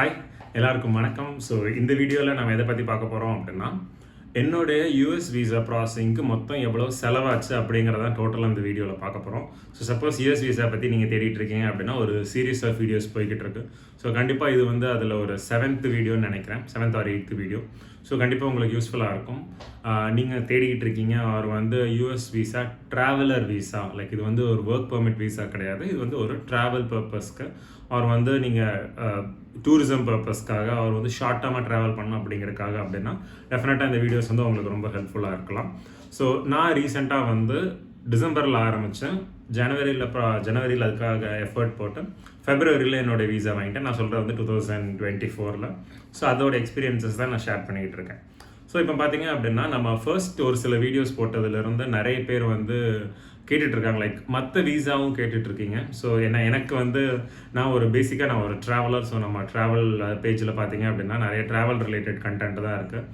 Hi எல்லாருக்கும் வணக்கம். So இந்த வீடியோவில் நம்ம எதை பற்றி பார்க்க போகிறோம் அப்படின்னா என்னுடைய யூஎஸ் விசா ப்ராசஸிங்க்கு மொத்தம் எவ்வளோ செலவாச்சு அப்படிங்கிறத டோட்டலாக இந்த வீடியோவில் பார்க்க போகிறோம் ஸோ சப்போஸ் யூஎஸ் விசா பற்றி நீங்கள் தேடிட்டு இருக்கீங்க அப்படின்னா ஒரு சீரீஸ் ஆஃப் வீடியோஸ் போய்கிட்டு இருக்கு. ஸோ கண்டிப்பாக இது வந்து அதில் ஒரு செவன்த் வீடியோன்னு நினைக்கிறேன். Seventh or eighth video so கண்டிப்பாக உங்களுக்கு யூஸ்ஃபுல்லாக இருக்கும். நீங்கள் தேடிக்கிட்டு இருக்கீங்க. அவர் வந்து US visa traveller visa like இது வந்து ஒரு ஒர்க் பர்மிட் விசா கிடையாது. இது வந்து ஒரு ட்ராவல் பர்பஸ்க்கு அவர் வந்து நீங்கள் டூரிசம் பர்பஸ்க்காக அவர் வந்து ஷார்ட் டேர்மாக ட்ராவல் பண்ணணும் அப்படிங்கிறதுக்காக அப்படின்னா டெஃபினட்டாக இந்த வீடியோஸ் வந்து உங்களுக்கு ரொம்ப ஹெல்ப்ஃபுல்லாக இருக்கலாம். ஸோ நான் ரீசெண்டாக வந்து டிசம்பரில் ஆரம்பித்தேன் ஜனவரியில் ஜனவரியில் அதுக்காக எஃபர்ட் போட்டு ஃபெப்ரவரியில் என்னோட வீசா வாங்கிட்டேன். நான் சொல்கிறது வந்து டூ தௌசண்ட் டுவெண்ட்டி ஃபோரில் ஸோ அதோட எக்ஸ்பீரியன்ஸஸ் தான் நான் ஷேர் பண்ணிகிட்டு இருக்கேன். ஸோ இப்போ பார்த்தீங்க அப்படின்னா நம்ம ஃபர்ஸ்ட் ஒரு சில வீடியோஸ் போட்டதுலேருந்து நிறைய பேர் வந்து கேட்டுட்ருக்காங்க. லைக் மற்ற வீசாவும் கேட்டுட்ருக்கீங்க. ஸோ என்ன எனக்கு வந்து நான் ஒரு பேசிக்காக நான் ஒரு ட்ராவலர் ஸோ நம்ம ட்ராவல் பேஜில் பார்த்தீங்க அப்படின்னா நிறைய ட்ராவல் ரிலேட்டட் கண்டென்ட் தான் இருக்குது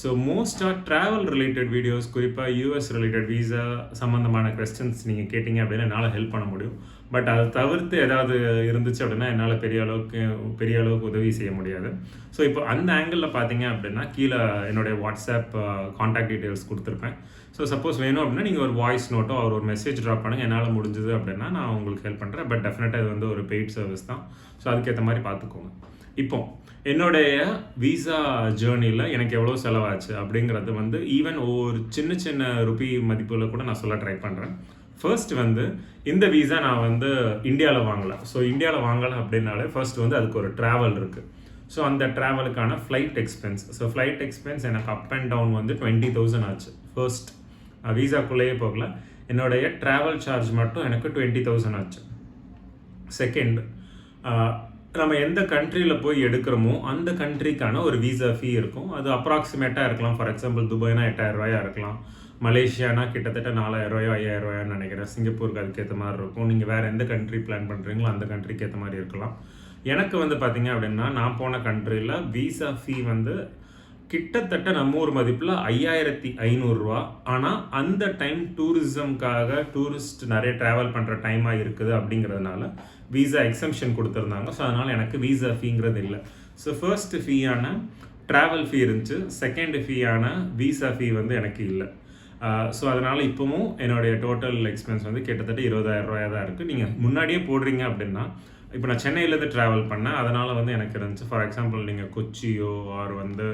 ஸோ மோஸ்ட்டாக ட்ராவல் ரிலேட்டட் வீடியோஸ் குறிப்பாக யூஎஸ் ரிலேட்டட் வீசா சம்மந்தமான கொஸ்டின்ஸ் நீங்கள் கேட்டிங்க அப்படின்னா என்னால் ஹெல்ப் பண்ண முடியும். பட் அதை தவிர்த்து ஏதாவது இருந்துச்சு அப்படின்னா என்னால் பெரிய அளவுக்கு பெரிய அளவுக்கு உதவி செய்ய முடியாது. ஸோ இப்போ அந்த ஆங்கிளில் பார்த்தீங்க அப்படின்னா கீழே என்னுடைய வாட்ஸ்அப் காண்டாக்ட் டீட்டெயில்ஸ் கொடுத்துருப்பேன். ஸோ சப்போஸ் வேணும் அப்படின்னா நீங்கள் ஒரு வாய்ஸ் நோட்டோ அவர் ஒரு மெசேஜ் ட்ராப் பண்ணுங்கள் என்னால் முடிஞ்சது அப்படின்னா நான் உங்களுக்கு ஹெல்ப் பண்ணுறேன் பட் டெஃபினட்டாக இது வந்து ஒரு பெய்ட் சர்வீஸ் தான். ஸோ அதுக்கேற்ற மாதிரி பார்த்துக்கோங்க இப்போ என்னுடைய விசா ஜேர்னியில் எனக்கு எவ்வளோ செலவாச்சு அப்படிங்கிறது வந்து ஈவன் ஒவ்வொரு சின்ன சின்ன ருபி மதிப்பில் கூட நான் சொல்ல ட்ரை பண்ணுறேன் ஃபர்ஸ்ட் வந்து இந்த விசா நான் வந்து இந்தியாவில் வாங்கலை. ஸோ இந்தியாவில் வாங்கலை அப்படின்னாலே ஃபர்ஸ்ட் வந்து அதுக்கு ஒரு ட்ராவல் இருக்குது ஸோ அந்த ட்ராவலுக்கான flight expense so flight expense எனக்கு அப் அண்ட் டவுன் வந்து டுவெண்ட்டி தௌசண்ட் ஆச்சு. ஃபர்ஸ்ட் விசாக்குள்ளேயே போகல. என்னுடைய ட்ராவல் சார்ஜ் மட்டும் எனக்கு டுவெண்ட்டி தௌசண்ட் ஆச்சு. செகண்ட் நம்ம எந்த கண்ட்ரியில் போய் எடுக்கிறோமோ அந்த கண்ட்ரிக்கான ஒரு விசா ஃபீ இருக்கும். அது அப்ராக்சிமேட்டாக இருக்கலாம். ஃபார் எக்ஸாம்பிள் துபாய்னா எட்டாயிரம் ரூபாயா இருக்கலாம். மலேசியானா கிட்டத்தட்ட நாலாயிரம் ரூபாயோ ஐயாயிரம் ரூபாயான்னு நினைக்கிறேன். சிங்கப்பூருக்கு அதுக்கேற்ற மாதிரி இருக்கும். நீங்கள் வேறு எந்த கண்ட்ரி பிளான் பண்ணுறீங்களோ அந்த கண்ட்ரிக்கு ஏற்ற மாதிரி இருக்கலாம். எனக்கு வந்து பார்த்தீங்க அப்படின்னா நான் போன கண்ட்ரியில் விசா ஃபீ வந்து கிட்டத்தட்ட நம்ம ஊர் மதிப்பில் ஐயாயிரத்தி ஐநூறுரூவா ஆனால் அந்த டைம் டூரிசம்காக டூரிஸ்ட் நிறைய ட்ராவல் பண்ணுற டைமாக இருக்குது அப்படிங்கிறதுனால விசா எக்ஸம்ஷன் கொடுத்துருந்தாங்க. ஸோ அதனால் எனக்கு விசா ஃபீங்கிறது இல்லை. ஸோ ஃபர்ஸ்ட் ஃபீயான ட்ராவல் ஃபீ இருந்துச்சு. செகண்ட் ஃபீயான விசா ஃபீ வந்து எனக்கு இல்லை. ஸோ அதனால் இப்போவும் என்னுடைய டோட்டல் எக்ஸ்பென்ஸ் வந்து கிட்டத்தட்ட இருபதாயிரம் ரூபாயாக தான் இருக்குது நீங்கள் முன்னாடியே போடுறீங்க அப்படின்னா இப்போ நான் சென்னையிலேருந்து ட்ராவல் பண்ணேன். அதனால் வந்து எனக்கு இருந்துச்சு. ஃபார் எக்ஸாம்பிள் நீங்கள் கொச்சியோ ஆர் வந்து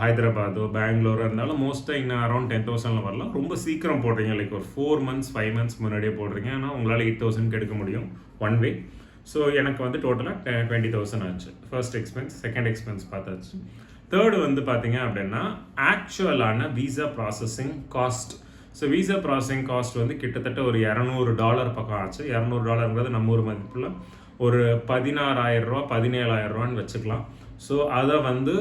ஹைதராபாதோ பெங்களூரோ இருந்தாலும் மோஸ்ட்டாக இன்னும் அரௌண்ட் டென் தௌசண்டில் வரலாம். ரொம்ப சீக்கிரம் போடுறீங்க. லைக் ஒரு ஃபோர் மந்த்ஸ் ஃபைவ் மந்த்ஸ் முன்னாடியே போடுறீங்க. ஆனால் உங்களால் எயிட் தௌசண்ட்க்கு எடுக்க முடியும் ஒன் வே ஸோ எனக்கு வந்து டோட்டலாக டுவெண்ட்டி தௌசண்ட் ஆச்சு. ஃபர்ஸ்ட் எக்ஸ்பென்ஸ் செகண்ட் எக்ஸ்பென்ஸ் பார்த்தாச்சு. தேர்டு வந்து பார்த்தீங்க அப்படின்னா ஆக்சுவலான visa processing cost so visa processing cost வந்து கிட்டத்தட்ட ஒரு இரநூறு டாலர் பக்கம் ஆச்சு. இரநூறு டாலருங்கிறது நம்ம ஊர் மதிப்பில் ஒரு பதினாறாயிரரூவா ரூபா வச்சுக்கலாம். ஸோ அதை வந்து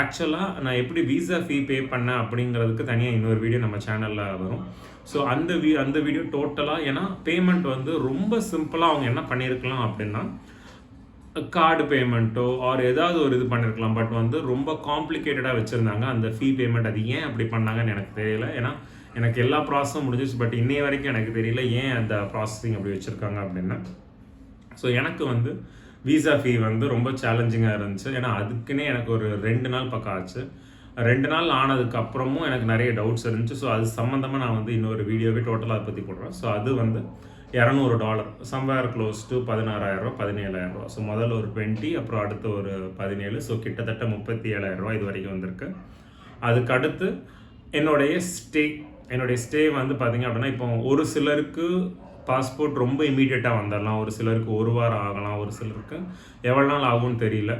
ஆக்சுவலாக நான் எப்படி விசா ஃபீ பே பண்ணேன் அப்படிங்கிறதுக்கு தனியாக இன்னொரு வீடியோ நம்ம சேனலில் வரும். ஸோ அந்த வீ அந்த வீடியோ டோட்டலாக ஏன்னா பேமெண்ட் வந்து ரொம்ப சிம்பிளாக அவங்க என்ன பண்ணியிருக்கலாம் அப்படின்னா கார்டு பேமெண்ட்டோ ஆர் ஏதாவது ஒரு இது பண்ணியிருக்கலாம் பட் வந்து ரொம்ப காம்ப்ளிகேட்டடாக வச்சுருந்தாங்க அந்த ஃபீ பேமெண்ட் அது ஏன் அப்படி பண்ணாங்கன்னு எனக்கு தெரியல. ஏன்னா எனக்கு எல்லா ப்ராசஸும் முடிஞ்சிச்சு பட் இன்னைய வரைக்கும் எனக்கு தெரியல ஏன் அந்த ப்ராசஸிங் அப்படி வச்சுருக்காங்க அப்படின்னு. ஸோ எனக்கு வந்து விசா ஃபீ வந்து ரொம்ப சேலஞ்சிங்காக இருந்துச்சு. ஏன்னா அதுக்குன்னே எனக்கு ஒரு ரெண்டு நாள் பக்கம் ஆச்சு. ரெண்டு நாள் ஆனதுக்கு அப்புறமும் எனக்கு நிறைய டவுட்ஸ் இருந்துச்சு. ஸோ அது சம்மந்தமாக நான் வந்து இன்னொரு வீடியோவே டோட்டலாக அதை பற்றி போடுறேன். ஸோ அது வந்து இரநூறு டாலர். சம்வேர் க்ளோஸ் டு பதினாறாயிரரூவா பதினேழாயிரரூவா ஸோ முதல்ல ஒரு டுவெண்ட்டி அப்புறம் அடுத்து ஒரு பதினேழு. ஸோ கிட்டத்தட்ட முப்பத்தி ஏழாயிரரூவா இது வரைக்கும் வந்திருக்கு. அதுக்கு அடுத்து என்னுடைய ஸ்டே என்னுடைய ஸ்டே வந்து பார்த்திங்க அப்படின்னா இப்போ ஒரு சிலருக்கு பாஸ்போர்ட் ரொம்ப இமீடியட்டாக வந்துடலாம் ஒரு சிலருக்கு ஒரு வாரம் ஆகலாம். ஒரு சிலருக்கு எவ்வளோ நாள் ஆகும்னு தெரியல.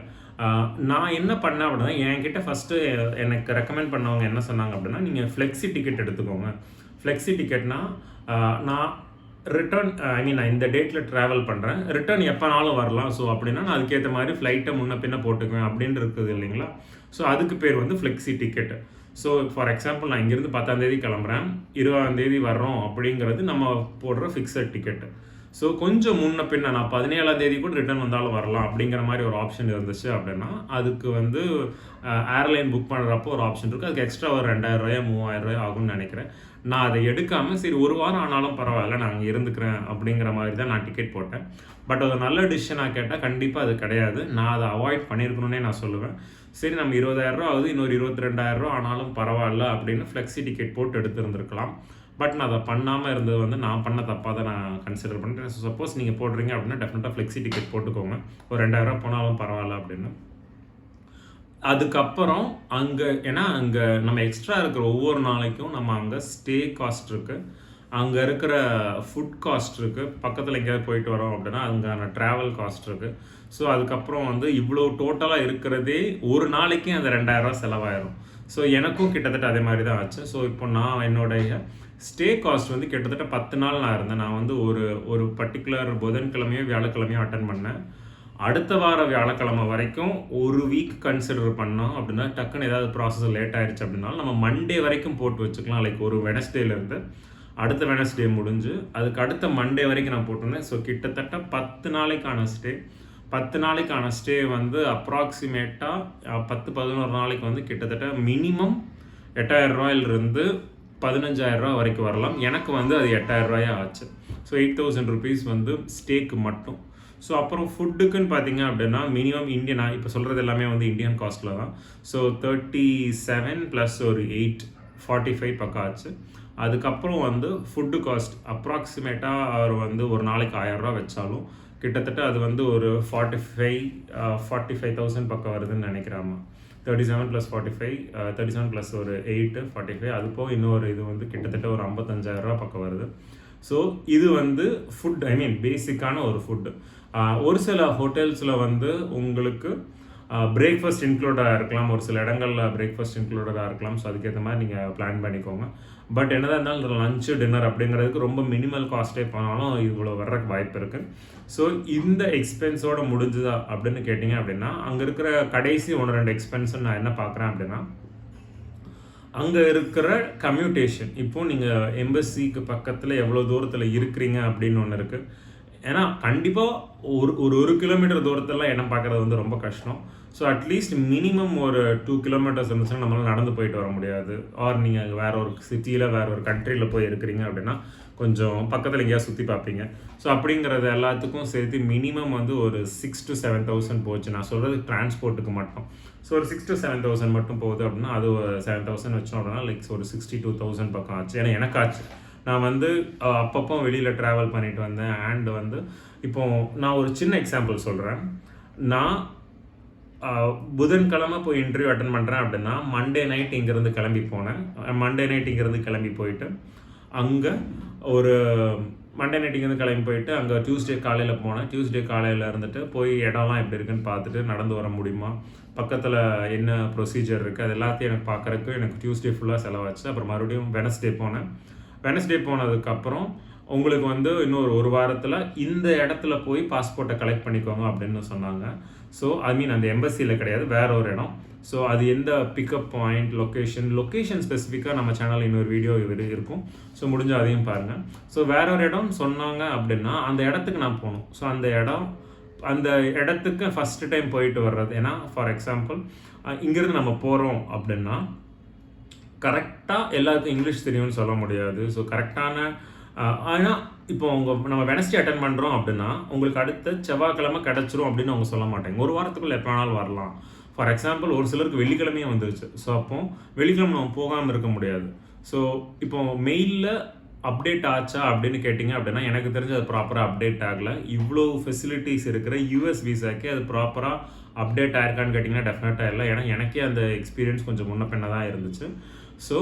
நான் என்ன பண்ணேன் அப்படின்னா என்கிட்ட ஃபஸ்ட்டு எனக்கு ரெக்கமெண்ட் பண்ணவங்க என்ன சொன்னாங்க அப்படின்னா நீங்கள் ஃப்ளெக்ஸி டிக்கெட் எடுத்துக்கோங்க. ஃப்ளெக்ஸி டிக்கெட்னா நான் ரிட்டர்ன் ஐ மீன் நான் இந்த டேட்டில் ட்ராவல் பண்ணுறேன் ரிட்டர்ன் எப்போனாலும் வரலாம். ஸோ அப்படின்னா நான் அதுக்கேற்ற மாதிரி ஃப்ளைட்டை முன்ன பின்ன போட்டுக்குவேன் அப்படின்னு இருக்குது இல்லைங்களா? ஸோ அதுக்கு பேர் வந்து flexi ticket so for example நான் இங்கேருந்து பத்தாந்தேதி கிளம்புறேன். இருபதாந்தேதி வர்றோம் அப்படிங்கிறது நம்ம போடுற ஃபிக்ஸட் டிக்கெட்டு ஸோ கொஞ்சம் முன்ன பின்ன நான் பதினேழாம் தேதி கூட ரிட்டர்ன் வந்தாலும் வரலாம் அப்படிங்கிற மாதிரி ஒரு ஆப்ஷன் இருந்துச்சு அப்படின்னா அதுக்கு வந்து ஏர்லைன் புக் பண்ணுறப்போ ஒரு ஆப்ஷன் இருக்குது அதுக்கு எக்ஸ்ட்ரா ஒரு ரெண்டாயிரம் ரூபாய் மூவாயிரம் ரூபாய் ஆகும்னு நினைக்கிறேன். நான் அதை எடுக்காமல் சரி ஒரு வாரம் ஆனாலும் பரவாயில்ல நான் அங்கே இருந்துக்கிறேன் அப்படிங்கிற மாதிரி தான் நான் டிக்கெட் போட்டேன். பட் அது நல்ல டிசிஷனாக கேட்டால் கண்டிப்பாக அது கிடையாது. நான் அதை அவாய்ட் பண்ணியிருக்கணுன்னே நான் சொல்லுவேன். சரி நம்ம இருபதாயிரரூவா ஆகுது இன்னொரு இருபத்தி ரெண்டாயிரரூவா ஆனாலும் பரவாயில்ல அப்படின்னு ஃப்ளெக்ஸி டிக்கெட் போட்டு எடுத்துருந்துருக்கலாம். பட் நான் அதை பண்ணாமல் இருந்தது வந்து நான் பண்ண தப்பாக தான் நான் கன்சிடர் பண்ணுறேன் சப்போஸ் நீங்கள் போடுறீங்க அப்படின்னா டெஃபினட்டாக ஃப்ளெக்ஸி டிக்கெட் போட்டுக்கோங்க. ஒரு ரெண்டாயிரம் போனாலும் பரவாயில்ல அப்படின்னு. அதுக்கப்புறம் அங்கே ஏன்னா அங்கே நம்ம எக்ஸ்ட்ரா இருக்கிற ஒவ்வொரு நாளைக்கும் நம்ம அங்கே ஸ்டே காஸ்ட் இருக்குது அங்கே இருக்கிற ஃபுட் காஸ்ட் இருக்குது பக்கத்தில் எங்கேயாவது போயிட்டு வரோம் அப்படின்னா அங்கான ட்ராவல் காஸ்ட் இருக்குது ஸோ அதுக்கப்புறம் வந்து இவ்வளோ டோட்டலாக இருக்கிறதே ஒரு நாளைக்கு அந்த ரெண்டாயிரரூவா செலவாயிரும். ஸோ எனக்கும் கிட்டத்தட்ட அதே மாதிரி தான் ஆச்சு. ஸோ இப்போ நான் என்னுடைய ஸ்டே காஸ்ட் வந்து கிட்டத்தட்ட பத்து நாள் நான் இருந்தேன். நான் வந்து ஒரு ஒரு பர்டிகுலர் புதன்கிழமையோ வியாழக்கிழமையோ அட்டன் பண்ணேன். அடுத்த வார வியாழக்கிழமை வரைக்கும் ஒரு வீக் கன்சிடர் பண்ணோம். அப்படின்னா டக்குன்னு ஏதாவது ப்ராசஸ் லேட் ஆயிடுச்சு அப்படின்னா நம்ம மண்டே வரைக்கும் போட்டு வச்சுக்கலாம். லைக் ஒரு வெனஸ்டேலேருந்து அடுத்த வெனஸ்டே முடிஞ்சு அதுக்கு அடுத்த மண்டே வரைக்கும் நான் போட்டிருந்தேன். ஸோ கிட்டத்தட்ட பத்து நாளைக்கான ஸ்டே பத்து நாளைக்கான ஸ்டே வந்து அப்ராக்சிமேட்டாக பத்து பதினோரு நாளைக்கு வந்து கிட்டத்தட்ட மினிமம் எட்டாயிரம் ரூபாயிலிருந்து பதினஞ்சாயிரம் ரூபா வரைக்கும் வரலாம். எனக்கு வந்து அது எட்டாயிரம் ரூபாயே ஆச்சு. ஸோ எயிட் தௌசண்ட் ருபீஸ் வந்து ஸ்டேக்கு மட்டும். ஸோ அப்புறம் ஃபுட்டுக்குன்னு பார்த்தீங்க அப்படின்னா மினிமம் இந்தியன் இப்போ சொல்கிறது எல்லாமே வந்து இந்தியன் காஸ்ட்டில் தான். ஸோ தேர்ட்டி செவன் ப்ளஸ் ஒரு எயிட் ஃபார்ட்டி ஃபைவ் பக்கம் ஆச்சு. அதுக்கப்புறம் வந்து ஃபுட்டு காஸ்ட் அப்ராக்சிமேட்டாக அவர் வந்து ஒரு நாளைக்கு ஆயிரரூவா வச்சாலும் கிட்டத்தட்ட அது வந்து ஒரு forty five forty five thousand பக்கம் வருதுன்னு நினைக்கிறாமா thirty seven plus forty five thirty seven plus ஒரு எயிட்டு ஃபார்ட்டி ஃபைவ் அது போக இன்னொரு இது வந்து கிட்டத்தட்ட ஒரு ஐம்பத்தஞ்சாயிரரூபா பக்கம் வருது. ஸோ இது வந்து ஃபுட் ஐ மீன் பேசிக்கான ஒரு ஃபுட்டு ஒரு சில ஹோட்டல்ஸில் வந்து உங்களுக்கு பிரேக்ஃபாஸ்ட் இன்க்ளூடடாக இருக்கலாம். ஒரு சில இடங்களில் பிரேக்ஃபாஸ்ட் இன்க்ளூடடாக இருக்கலாம். ஸோ அதுக்கேற்ற மாதிரி நீங்கள் பிளான் பண்ணிக்கோங்க. பட் என்னதான் இருந்தாலும் லஞ்சு டின்னர் அப்படிங்கிறதுக்கு ரொம்ப மினிமல் காஸ்ட்டே போனாலும் இவ்வளோ வர்றதுக்கு வாய்ப்பு இருக்குது ஸோ இந்த எக்ஸ்பென்ஸோட முடிஞ்சுதா அப்படின்னு கேட்டிங்க அப்படின்னா அங்கே இருக்கிற கடைசி ஒன்று ரெண்டு எக்ஸ்பென்ஸும் நான் என்ன பார்க்குறேன் அப்படின்னா அங்கே இருக்கிற கம்யூட்டேஷன் இப்போது நீங்கள் எம்பசிக்கு பக்கத்தில் எவ்வளோ தூரத்தில் இருக்கிறீங்க அப்படின்னு ஒன்று இருக்குது ஏன்னா கண்டிப்பாக ஒரு ஒரு ஒரு கிலோமீட்டர் தூரத்தில் இடம் பார்க்குறது வந்து ரொம்ப கஷ்டம். ஸோ அட்லீஸ்ட் மினிமம் ஒரு டூ கிலோமீட்டர்ஸ் இருந்துச்சுன்னா நம்மளால் நடந்து போயிட்டு வர முடியாது. ஆர் நீங்கள் வேறு ஒரு சிட்டியில் வேறு ஒரு கண்ட்ரியில் போய் இருக்கிறீங்க அப்படின்னா கொஞ்சம் பக்கத்தில் எங்கேயாவது சுற்றி பார்ப்பீங்க. ஸோ அப்படிங்கிறது எல்லாத்துக்கும் சேர்த்து மினிமம் வந்து ஒரு சிக்ஸ் டு செவன் தௌசண்ட் போச்சு. நான் சொல்கிறது டிரான்ஸ்போர்ட்டுக்கு மட்டும். ஸோ ஒரு சிக்ஸ் டு செவன் தௌசண்ட் மட்டும் போகுது அப்படின்னா அது ஒரு செவன் தௌசண்ட் வச்சோம் அப்படின்னா லைக் ஒரு சிக்ஸ்டி டூ தௌசண்ட் பக்கம் ஆச்சு. ஏன்னா எனக்கு ஆச்சு. நான் வந்து அப்பப்போ வெளியில் ட்ராவல் பண்ணிட்டு வந்தேன். அண்ட் வந்து இப்போ நான் ஒரு சின்ன எக்ஸாம்பிள் சொல்கிறேன் நான் புதன்கிழமை போய் இன்டர்வியூ அட்டன் பண்ணுறேன் அப்படின்னா மண்டே நைட் இங்கேருந்து கிளம்பி போனேன். மண்டே நைட் இங்கேருந்து கிளம்பி போயிட்டு அங்கே ஒரு மண்டே நைட் இங்கேருந்து கிளம்பி போயிட்டு அங்கே டியூஸ்டே காலையில் போனேன். டியூஸ்டே காலையில் இருந்துட்டு போய் இடம்லாம் எப்படி இருக்குன்னு பார்த்துட்டு நடந்து வர முடியுமா? பக்கத்தில் என்ன ப்ரொசீஜர் இருக்குது அது எல்லாத்தையும் எனக்கு பார்க்குறக்கு எனக்கு டியூஸ்டே ஃபுல்லாக செலவாச்சு. அப்புறம் மறுபடியும் வெனஸ்டே போனேன். வெனஸ்டே போனதுக்கப்புறம் உங்களுக்கு வந்து இன்னொரு ஒரு வாரத்தில் இந்த இடத்துல போய் பாஸ்போர்ட்டை கலெக்ட் பண்ணிக்கோங்க அப்படின்னு சொன்னாங்க. ஸோ ஐ மீன் அந்த எம்பசியில் கிடையாது வேற ஒரு இடம். ஸோ அது எந்த பிக்கப் பாயிண்ட் லொக்கேஷன் லொக்கேஷன் ஸ்பெசிஃபிக்காக நம்ம சேனலில் இன்னொரு வீடியோ இருக்கும். ஸோ முடிஞ்சால் அதையும் பாருங்கள் ஸோ வேற ஒரு இடம் சொன்னாங்க அப்படின்னா அந்த இடத்துக்கு நான் போகணும். ஸோ அந்த இடம் அந்த இடத்துக்கு ஃபஸ்ட்டு டைம் போயிட்டு வர்றது. ஏன்னா ஃபார் எக்ஸாம்பிள் இங்கேருந்து நம்ம போகிறோம் அப்படின்னா கரெக்டாக எல்லாத்துக்கும் இங்கிலீஷ் தெரியும்னு சொல்ல முடியாது. ஸோ கரெக்டான ஆனால் இப்போ உங்கள் நம்ம வெனஸ்டே அட்டன் பண்ணுறோம் அப்படின்னா உங்களுக்கு அடுத்த செவ்வாய்க்கிழமை கிடச்சிரும் அப்படின்னு அவங்க சொல்ல மாட்டாங்க. ஒரு வாரத்துக்குள்ளே எப்போ வேணாலும் வரலாம். ஃபார் எக்ஸாம்பிள் ஒரு சிலருக்கு வெள்ளிக்கிழமையே வந்துருச்சு. ஸோ அப்போ வெள்ளிக்கிழமை நம்ம போகாமல் இருக்க முடியாது. ஸோ இப்போ மெயிலில் அப்டேட் ஆச்சா அப்படின்னு கேட்டிங்க அப்படின்னா எனக்கு தெரிஞ்சு அது ப்ராப்பராக அப்டேட் ஆகலை. இவ்வளோ ஃபெசிலிட்டிஸ் இருக்கிற யூஎஸ் விசாக்கே அது ப்ராப்பராக அப்டேட் ஆயிருக்கான்னு கேட்டிங்கன்னா டெஃபினட்டாக இல்லை. ஏன்னா எனக்கே அந்த எக்ஸ்பீரியன்ஸ் கொஞ்சம் முன்ன பின்ன தான் இருந்துச்சு ஸோ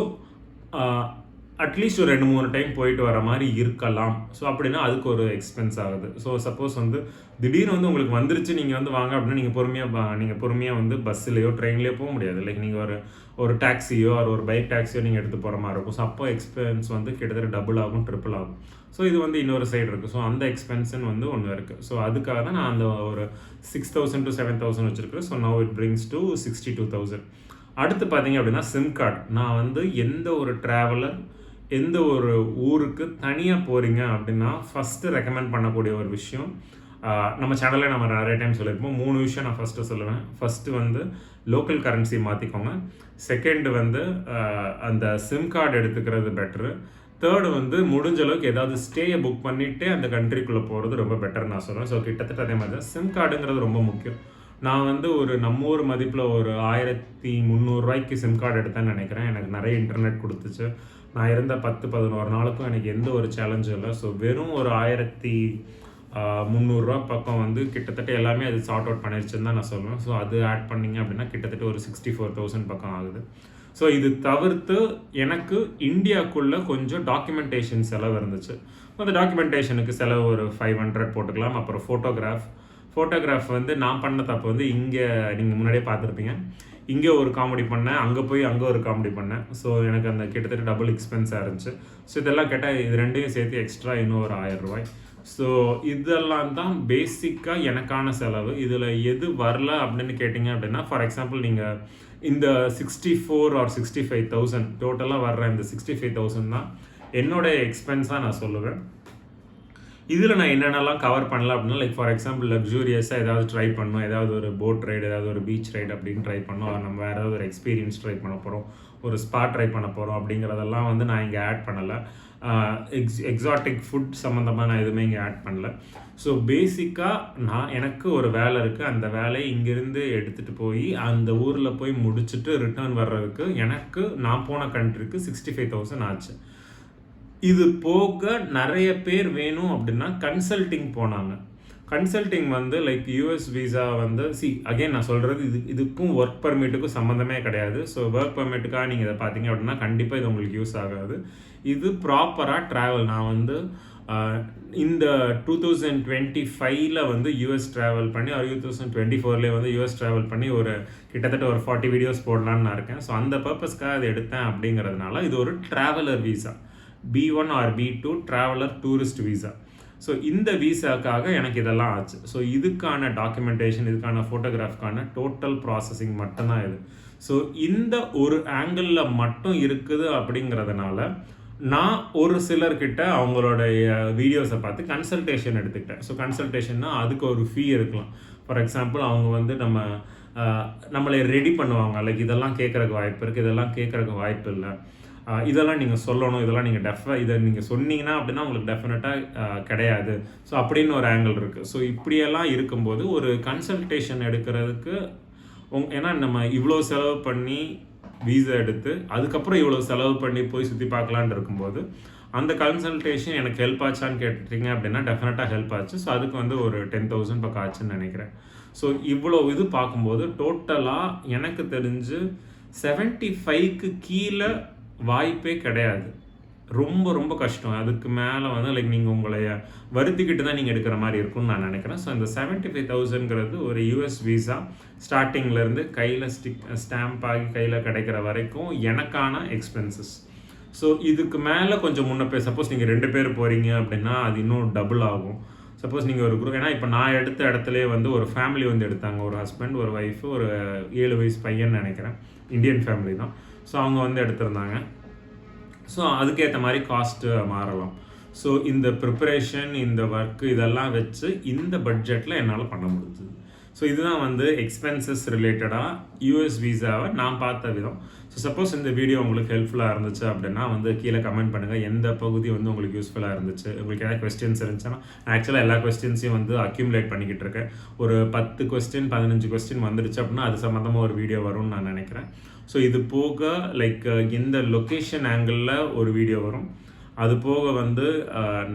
அட்லீஸ்ட் ஒரு ரெண்டு மூணு டைம் போயிட்டு வர மாதிரி இருக்கலாம். ஸோ அப்படின்னா அதுக்கு ஒரு எக்ஸ்பென்ஸ் ஆகுது. ஸோ சப்போஸ் வந்து திடீர்னு வந்து உங்களுக்கு வந்துருச்சு நீங்கள் வந்து வாங்க அப்படின்னா நீங்கள் பொறுமையாக நீங்கள் பொறுமையாக வந்து பஸ்ஸுலேயோ ட்ரெயின்லேயோ போக முடியாது. லைக் நீங்கள் ஒரு ஒரு டாக்ஸியோ ஒரு ஒரு பைக் டாக்ஸியோ நீங்கள் எடுத்து போகிற மாதிரி இருக்கும். ஸோ அப்போ எக்ஸ்பென்ஸ் வந்து கிட்டத்தட்ட டபுள் ஆகும் ட்ரிபிள் ஆகும். ஸோ இது வந்து இன்னொரு சைடு இருக்குது ஸோ அந்த எக்ஸ்பென்ஸன் வந்து ஒன்று இருக்குது ஸோ அதுக்காக தான் நான் அந்த ஒரு six thousand to seven thousand வச்சுருக்கேன் so no it brings to sixty two thousand அடுத்து பார்த்தீங்க அப்படின்னா சிம் கார்டு நான் வந்து எந்த ஒரு ட்ராவலர் எந்த ஒரு ஊருக்கு தனியாக போகிறீங்க அப்படின்னா ஃபஸ்ட்டு ரெக்கமெண்ட் பண்ணக்கூடிய ஒரு விஷயம் நம்ம சேனலில் நம்ம நிறைய டைம் சொல்லியிருப்போம். மூணு விஷயம் நான் ஃபஸ்ட்டு சொல்லுவேன். ஃபஸ்ட்டு வந்து லோக்கல் கரன்சி மாற்றிக்கோங்க செகண்டு வந்து அந்த சிம் கார்டு எடுத்துக்கிறது பெட்ரு தேர்டு வந்து முடிஞ்ச அளவுக்கு ஏதாவது ஸ்டேயை புக் பண்ணிவிட்டு அந்த கண்ட்ரிக்குள்ளே போகிறது ரொம்ப பெட்டர் நான் சொல்கிறேன் ஸோ கிட்டத்தட்ட அதே மாதிரி தான் சிம் கார்டுங்கிறது ரொம்ப முக்கியம். நான் வந்து ஒரு நம்ம ஊர் மதிப்பில் ஒரு ஆயிரத்தி முந்நூறுரூவாய்க்கு சிம் கார்டு எடுத்தேன்னு நினைக்கிறேன். எனக்கு நிறைய இன்டர்நெட் கொடுத்துச்சு. நான் இருந்த பத்து பதினோரு நாளுக்கும் எனக்கு எந்த ஒரு சேலஞ்சும் இல்லை. ஸோ வெறும் ஒரு ஆயிரத்தி முந்நூறுரூவா பக்கம் வந்து கிட்டத்தட்ட எல்லாமே அது சார்ட் அவுட் பண்ணிருச்சுன்னு தான் நான் சொல்லுவேன் ஸோ அது ஆட் பண்ணீங்க அப்படின்னா கிட்டத்தட்ட ஒரு சிக்ஸ்டி ஃபோர் தௌசண்ட் பக்கம் ஆகுது. ஸோ இது தவிர்த்து எனக்கு இந்தியாக்குள்ளே கொஞ்சம் டாக்குமெண்டேஷன் செலவு இருந்துச்சு. அந்த டாக்குமெண்டேஷனுக்கு செலவு ஒரு ஃபைவ் ஹண்ட்ரட் போட்டுக்கலாம். அப்புறம் ஃபோட்டோகிராஃப் ஃபோட்டோகிராஃப் வந்து நான் பண்ண தப்பு வந்து இங்கே நீங்கள் முன்னாடியே பார்த்துருப்பீங்க. இங்கே ஒரு காமெடி பண்ணேன் அங்கே போய் அங்கே ஒரு காமெடி பண்ணேன். ஸோ எனக்கு அந்த கிட்டத்தட்ட டபுள் எக்ஸ்பென்ஸாக இருந்துச்சு. ஸோ இதெல்லாம் கேட்டால் இது ரெண்டையும் சேர்த்து எக்ஸ்ட்ரா இன்னும் ஒரு ஆயிரம் ரூபாய். ஸோ இதெல்லாம் தான் பேசிக்காக எனக்கான செலவு. இதில் எது வரல அப்படின்னு கேட்டிங்க அப்படின்னா ஃபார் எக்ஸாம்பிள் நீங்கள் இந்த sixty four or sixty five thousand டோட்டலாக வர்ற இந்த சிக்ஸ்டி ஃபைவ் தௌசண்ட் தான் என்னோட எக்ஸ்பென்ஸாக நான் சொல்லுவேன். இதில் நான் என்னென்னலாம் கவர் பண்ணலாம் அப்படின்னா லைக் ஃபார் எக்ஸாம்பிள் லக்ஸூரியஸாக ஏதாவது ட்ரை பண்ணோம். ஏதாவது ஒரு போட் ரைடு ஏதாவது ஒரு பீச் ரைடு அப்படின்னு ட்ரை பண்ணோம். நம்ம வேறு ஏதாவது ஒரு எக்ஸ்பீரியன்ஸ் ட்ரை பண்ண போகிறோம் ஒரு ஸ்பா ட்ரை பண்ண போகிறோம் அப்படிங்கிறதெல்லாம் வந்து நான் இங்கே ஆட் பண்ணலை. எக்ஸ் எக்ஸாட்டிக் ஃபுட் சம்மந்தமாக நான் எதுவுமே இங்கே ஆட் பண்ணல. ஸோ பேசிக்காக நான் எனக்கு ஒரு வேலை இருக்குது அந்த வேலையை இங்கேருந்து எடுத்துகிட்டு போய் அந்த ஊரில் போய் முடிச்சுட்டு ரிட்டர்ன் வர்றதுக்கு எனக்கு நான் போன கண்ட்ரிக்கு சிக்ஸ்டி ஃபைவ் தௌசண்ட் ஆச்சு. இது போக நிறைய பேர் வேணும் அப்படின்னா கன்சல்டிங் போனாங்க. கன்சல்டிங் வந்து லைக் யூஎஸ் விசா வந்து சி அகைன் நான் சொல்கிறது இது இதுக்கும் ஒர்க் பர்மிட்டுக்கும் சம்மந்தமே கிடையாது. ஸோ ஒர்க் பர்மிட்டுக்காக நீங்கள் இதை பார்த்தீங்க அப்படின்னா கண்டிப்பாக இது உங்களுக்கு யூஸ் ஆகாது. இது ப்ராப்பராக ட்ராவல் நான் வந்து இந்த டூ தௌசண்ட் டுவெண்ட்டி ஃபைவ்ல வந்து யூஎஸ் ட்ராவல் பண்ணி ஒரு டூ தௌசண்ட் டுவெண்ட்டி ஃபோர்லேயே வந்து யூஎஸ் ட்ராவல் பண்ணி ஒரு கிட்டத்தட்ட ஒரு ஃபார்ட்டி வீடியோஸ் போடலான்னு நான் இருக்கேன். ஸோ அந்த பர்பஸ்க்காக அதை எடுத்தேன் அப்படிங்கிறதுனால இது ஒரு traveller visa B one or B two traveller tourist visa so இந்த விசாக்காக எனக்கு இதெல்லாம் ஆச்சு. ஸோ இதுக்கான டாக்குமெண்டேஷன் இதுக்கான ஃபோட்டோகிராஃப்க்கான டோட்டல் ப்ராசஸிங் மட்டும்தான் இது. ஸோ இந்த ஒரு ஆங்கிளில் மட்டும் இருக்குது அப்படிங்கிறதுனால நான் ஒரு சிலர்கிட்ட அவங்களுடைய வீடியோஸை பார்த்து கன்சல்டேஷன் எடுத்துக்கிட்டேன். ஸோ கன்சல்டேஷன்னா அதுக்கு ஒரு ஃபீ இருக்கலாம். ஃபார் எக்ஸாம்பிள் அவங்க வந்து நம்ம நம்மளை ரெடி பண்ணுவாங்க. லைக் இதெல்லாம் கேட்குறக்கு வாய்ப்பு இருக்குது இதெல்லாம் கேட்குறக்கு வாய்ப்பு இல்லை. இதெல்லாம் நீங்கள் சொல்லணும் இதெல்லாம் நீங்கள் டெஃப இதை நீங்கள் சொன்னீங்கன்னா அப்படின்னா உங்களுக்கு டெஃபினட்டாக கிடையாது. ஸோ அப்படின்னு ஒரு ஆங்கிள் இருக்குது ஸோ இப்படியெல்லாம் இருக்கும்போது ஒரு கன்சல்டேஷன் எடுக்கிறதுக்கு உங் ஏன்னா நம்ம இவ்வளோ செலவு பண்ணி வீசா எடுத்து அதுக்கப்புறம் இவ்வளோ செலவு பண்ணி போய் சுற்றி பார்க்கலான் இருக்கும்போது அந்த கன்சல்டேஷன் எனக்கு ஹெல்ப் ஆச்சான்னு கேட்டுட்டீங்க அப்படின்னா டெஃபினட்டாக ஹெல்ப் ஆச்சு. ஸோ அதுக்கு வந்து ஒரு டென் தௌசண்ட் பக்கம் ஆச்சுன்னு நினைக்கிறேன். ஸோ இவ்வளோ இது பார்க்கும்போது டோட்டலாக எனக்கு தெரிஞ்சு செவன்ட்டி ஃபைவ்க்கு கீழே வாய்ப்பே கிடையாது. ரொம்ப ரொம்ப கஷ்டம். அதுக்கு மேலே வந்து லைக் நீங்கள் உங்களை வருத்திக்கிட்டு தான் நீங்கள் எடுக்கிற மாதிரி இருக்கும்னு நான் நினைக்கிறேன். ஸோ இந்த செவன்ட்டி ஃபைவ் தௌசண்ட்ங்கிறது ஒரு யூஎஸ் விசா ஸ்டார்டிங்லேருந்து கையில் ஸ்டிக் ஸ்டாம்ப் ஆகி கையில் கிடைக்கிற வரைக்கும் எனக்கான எக்ஸ்பென்சஸ் ஸோ இதுக்கு மேலே கொஞ்சம் முன்ன போய் சப்போஸ் நீங்கள் ரெண்டு பேர் போகிறீங்க அப்படின்னா அது இன்னும் டபுள் ஆகும். சப்போஸ் நீங்கள் ஒரு குரூப் ஏன்னா இப்போ நான் எடுத்த இடத்துலே வந்து ஒரு ஃபேமிலி வந்து எடுத்தாங்க. ஒரு ஹஸ்பண்ட் ஒரு ஒய்ஃபு ஒரு ஏழு வயசு பையன் நினைக்கிறேன். இந்தியன் ஃபேமிலி தான். ஸோ அவங்க வந்து எடுத்திருந்தாங்க. ஸோ அதுக்கேற்ற மாதிரி காஸ்ட்டு மாறலாம். ஸோ இந்த ப்ரிப்பரேஷன் இந்த ஒர்க்கு இதெல்லாம் வச்சு இந்த பட்ஜெட்டில் என்னால் பண்ண முடிஞ்சுது. ஸோ இதுதான் வந்து எக்ஸ்பென்சஸ் ரிலேட்டடாக யூஎஸ் விசாவை நான் பார்த்த விதம். ஸோ சப்போஸ் இந்த வீடியோ உங்களுக்கு ஹெல்ப்ஃபுல்லாக இருந்துச்சு அப்படின்னா வந்து கீழே கமெண்ட் பண்ணுங்கள் எந்த பகுதி வந்து உங்களுக்கு யூஸ்ஃபுல்லாக இருந்துச்சு? உங்களுக்கு ஏதாவது கொஸ்டின்ஸ் இருந்துச்சுன்னா நான் ஆக்சுவலாக எல்லா கொஸ்டின்ஸையும் வந்து அக்யூமுலேட் பண்ணிக்கிட்டு இருக்கேன். ஒரு பத்து கொஸ்டின் பதினஞ்சு கொஸ்டின் வந்துடுச்சு அப்படின்னா அது சம்மந்தமாக ஒரு வீடியோ வரும்னு நான் நினைக்கிறேன். ஸோ இது போக லைக் இந்த லொக்கேஷன் ஆங்கிளில் ஒரு வீடியோ வரும். அது போக வந்து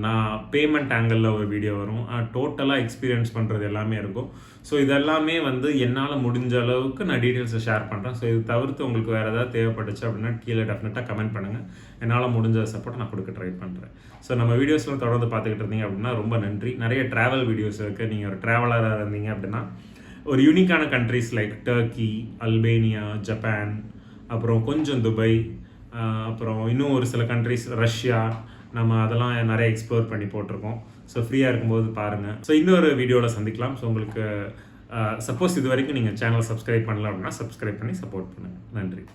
நான் பேமெண்ட் ஆங்கிளில் ஒரு வீடியோ வரும். டோட்டலாக எக்ஸ்பீரியன்ஸ் பண்ணுறது எல்லாமே இருக்கும். ஸோ இதெல்லாமே வந்து என்னால் முடிஞ்ச அளவுக்கு நான் டீட்டெயில்ஸை ஷேர் பண்ணுறேன் ஸோ இது தவிர்த்து உங்களுக்கு வேறு ஏதாவது தேவைப்பட்டுச்சு அப்படின்னா கீழே டெஃபினட்டாக கமெண்ட் பண்ணுங்கள் என்னால் முடிஞ்ச சப்போர்ட் நான் கொடுக்க ட்ரை பண்ணுறேன் ஸோ நம்ம வீடியோஸ்லாம் தொடர்ந்து பார்த்துக்கிட்டு இருந்தீங்க அப்படின்னா ரொம்ப நன்றி. நிறைய ட்ராவல் வீடியோஸ் இருக்குது நீங்கள் ஒரு ட்ராவலராக இருந்தீங்க அப்படின்னா ஒரு யூனிக்கான countries like Turkey Albania Japan அப்புறம் கொஞ்சம் துபாய் அப்புறம் இன்னும் ஒரு சில கண்ட்ரிஸ் ரஷ்யா நம்ம அதெல்லாம் நிறைய எக்ஸ்ப்ளோர் பண்ணி போட்டிருக்கோம். ஸோ ஃப்ரீயாக இருக்கும்போது பாருங்கள் ஸோ இன்னொரு வீடியோவில் சந்திக்கலாம். ஸோ உங்களுக்கு சப்போஸ் இது வரைக்கும் நீங்கள் சேனல் சப்ஸ்கிரைப் பண்ணல அப்படின்னா சப்ஸ்கிரைப் பண்ணி சப்போர்ட் பண்ணுங்கள் நன்றி.